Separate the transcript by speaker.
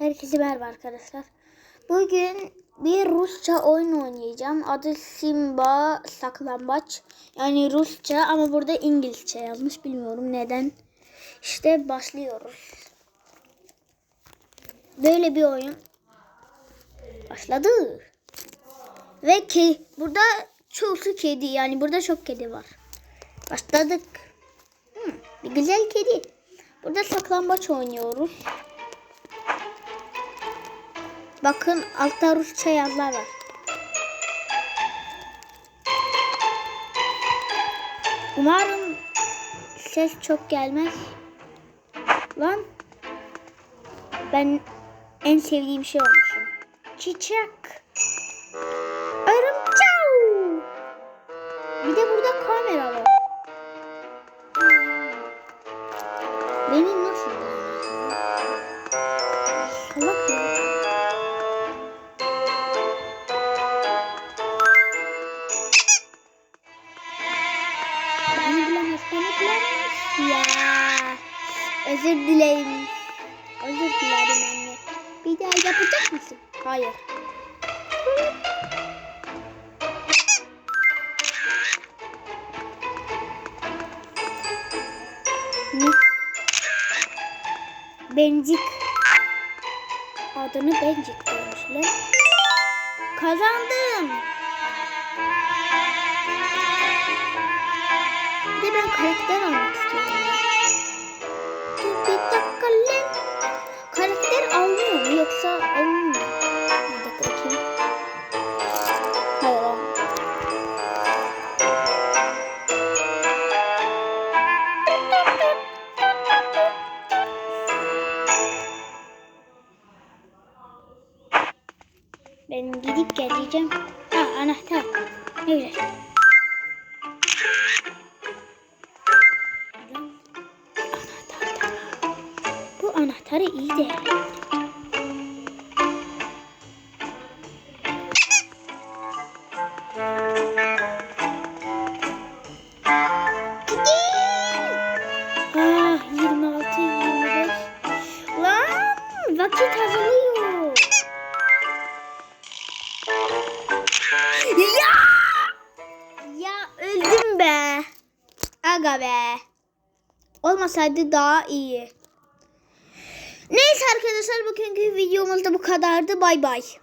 Speaker 1: Herkese merhaba arkadaşlar. Bugün bir Rusça oyun oynayacağım. Adı Simba Saklambaç. Yani Rusça ama burada İngilizce yazmış. Bilmiyorum neden. İşte başlıyoruz. Böyle bir oyun. Başladı. Ve ki burada çoğusu kedi. Yani burada çok kedi var. Başladık. Hmm, bir güzel kedi. Burada saklambaç oynuyoruz. Bakın altta Rusça yazılar var. Umarım ses çok gelmez. Lan ben en sevdiğim şey olmuşum. Çiçek. Örümcek. Bir de burada kamera var. Özür dilerim. Özür dilerim anne. Bir daha yapacak mısın? Hayır. Bencik. Adını Bencik koymuşlar. Kazandım. Bir de ben karakter almak istiyorum. Bir dakika lan. Karakter alınıyor mu yoksa alınmıyor? Bir dakika bakayım. Hayır. Ben gidip geleceğim. Ha anahtar. Ne güzel. Anahtarı iyi. Ah 26 25. Lan vakit azalıyor. Ya! Ya öldüm be. Aga. Olmasaydı daha iyi. Neyse arkadaşlar bugünkü videomuz da bu kadardı. Bay bay.